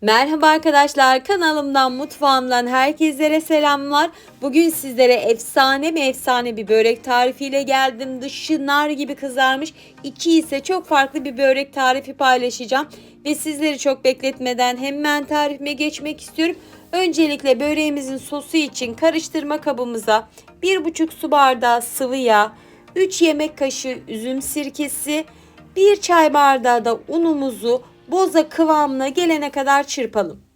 Merhaba arkadaşlar kanalımdan mutfağımdan herkese selamlar. Bugün sizlere efsane mi efsane bir börek tarifiyle geldim. Dışı nar gibi kızarmış. İçi ise çok farklı bir börek tarifi paylaşacağım. Ve sizleri çok bekletmeden hemen tarifime geçmek istiyorum. Öncelikle böreğimizin sosu için karıştırma kabımıza 1,5 su bardağı sıvı yağ, 3 yemek kaşığı üzüm sirkesi, 1 çay bardağı da unumuzu boza kıvamına gelene kadar çırpalım.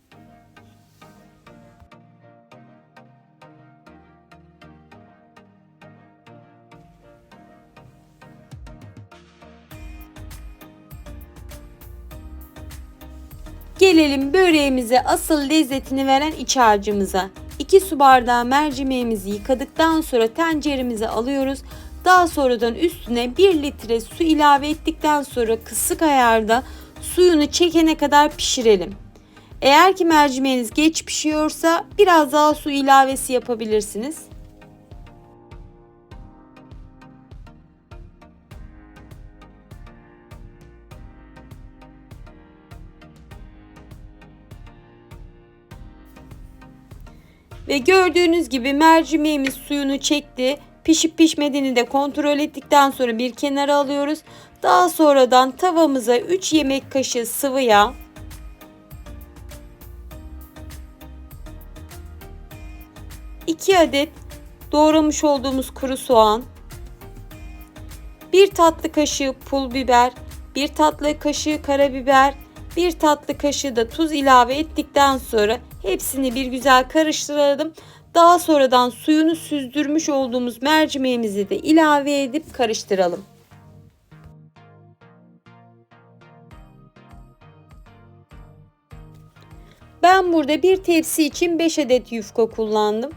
Gelelim böreğimize asıl lezzetini veren iç harcımıza. 2 su bardağı mercimeğimizi yıkadıktan sonra tenceremize alıyoruz. Daha sonradan üstüne 1 litre su ilave ettikten sonra kısık ayarda suyunu çekene kadar pişirelim. Eğer ki mercimeğiniz geç pişiyorsa biraz daha su ilavesi yapabilirsiniz. Ve gördüğünüz gibi mercimeğimiz suyunu çekti. Pişip pişmediğini de kontrol ettikten sonra bir kenara alıyoruz. Daha sonradan tavamıza 3 yemek kaşığı sıvı yağ, iki adet doğramış olduğumuz kuru soğan, bir tatlı kaşığı pul biber, bir tatlı kaşığı karabiber, bir tatlı kaşığı da tuz ilave ettikten sonra hepsini bir güzel karıştıralım. Daha sonradan suyunu süzdürmüş olduğumuz mercimeğimizi de ilave edip karıştıralım. Ben burada bir tepsi için 5 adet yufka kullandım.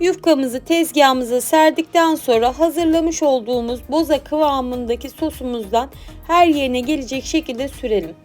Yufkamızı tezgahımıza serdikten sonra hazırlamış olduğumuz boza kıvamındaki sosumuzdan her yerine gelecek şekilde sürelim.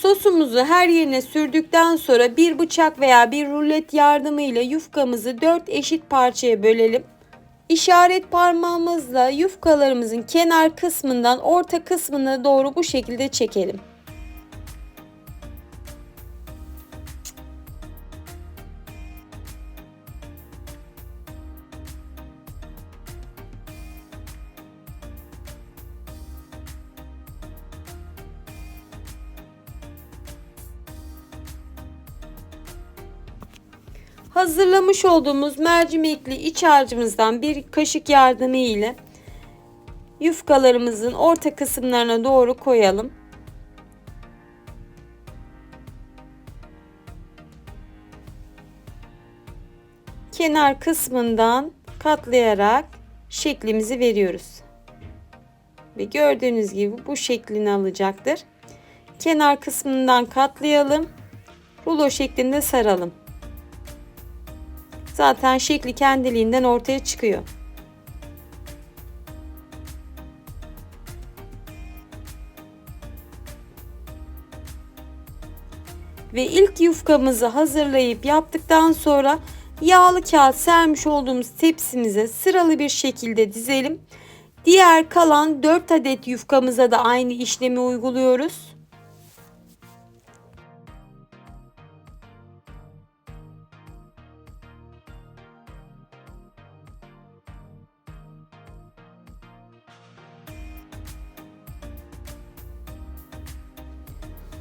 Sosumuzu her yerine sürdükten sonra bir bıçak veya bir rulet yardımıyla yufkamızı 4 eşit parçaya bölelim. İşaret parmağımızla yufkalarımızın kenar kısmından orta kısmına doğru bu şekilde çekelim. Hazırlamış olduğumuz mercimekli iç harcımızdan bir kaşık yardımı ile yufkalarımızın orta kısımlarına doğru koyalım. Kenar kısmından katlayarak şeklimizi veriyoruz. Ve gördüğünüz gibi bu şeklini alacaktır. Kenar kısmından katlayalım. Rulo şeklinde saralım. Zaten şekli kendiliğinden ortaya çıkıyor. Ve ilk yufkamızı hazırlayıp yaptıktan sonra yağlı kağıt sermiş olduğumuz tepsimize sıralı bir şekilde dizelim. Diğer kalan 4 adet yufkamıza da aynı işlemi uyguluyoruz.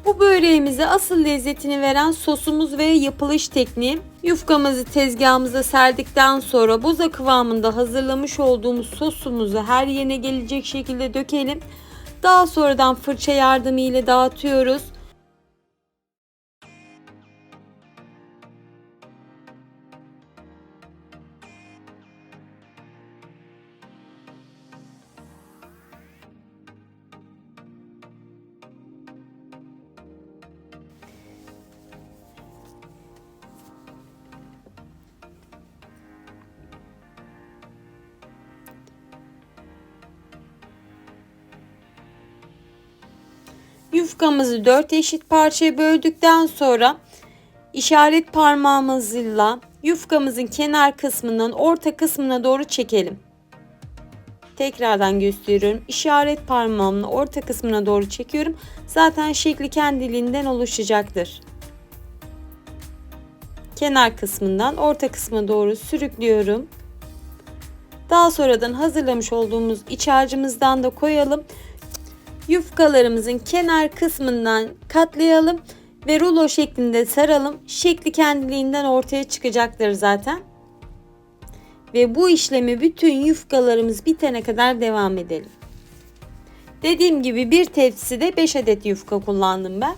Bu böreğimize asıl lezzetini veren sosumuz ve yapılış tekniği. Yufkamızı tezgahımıza serdikten sonra boza kıvamında hazırlamış olduğumuz sosumuzu her yerine gelecek şekilde dökelim. Daha sonradan fırça yardımıyla dağıtıyoruz. Yufkamızı 4 eşit parçaya böldükten sonra işaret parmağımızla yufkamızın kenar kısmından orta kısmına doğru çekelim. Tekrardan gösteriyorum. İşaret parmağımla orta kısmına doğru çekiyorum. Zaten şekli kendiliğinden oluşacaktır. Kenar kısmından orta kısma doğru sürüklüyorum. Daha sonradan hazırlamış olduğumuz iç harcımızdan da koyalım. Yufkalarımızın kenar kısmından katlayalım ve rulo şeklinde saralım. Şekli kendiliğinden ortaya çıkacaktır zaten. Ve bu işlemi bütün yufkalarımız bitene kadar devam edelim. Dediğim gibi bir tepside 5 adet yufka kullandım ben.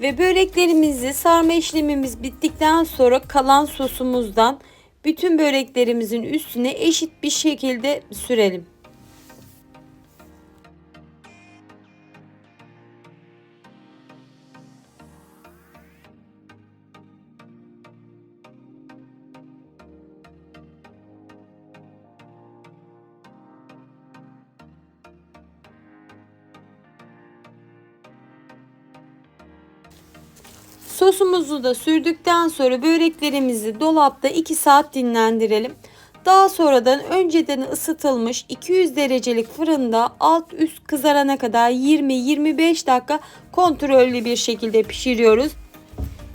Ve böreklerimizi sarma işlemimiz bittikten sonra kalan sosumuzdan bütün böreklerimizin üstüne eşit bir şekilde sürelim. Sosumuzu da sürdükten sonra böreklerimizi dolapta 2 saat dinlendirelim. Daha sonradan önceden ısıtılmış 200 derecelik fırında alt üst kızarana kadar 20-25 dakika kontrollü bir şekilde pişiriyoruz.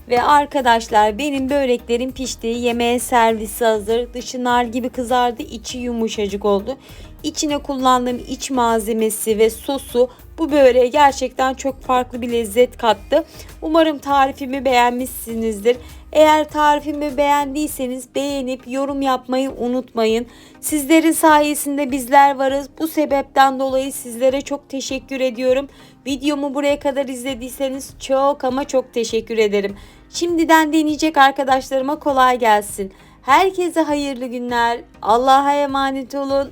Ve arkadaşlar benim böreklerim pişti. Yemeğe servisi hazır. Dışı nar gibi kızardı. içi yumuşacık oldu. İçine kullandığım iç malzemesi ve sosu bu böreğe gerçekten çok farklı bir lezzet kattı. Umarım tarifimi beğenmişsinizdir. Eğer tarifimi beğendiyseniz beğenip yorum yapmayı unutmayın. Sizlerin sayesinde bizler varız. Bu sebepten dolayı sizlere çok teşekkür ediyorum. Videomu buraya kadar izlediyseniz çok ama çok teşekkür ederim. Şimdiden deneyecek arkadaşlarıma kolay gelsin. Herkese hayırlı günler. Allah'a emanet olun.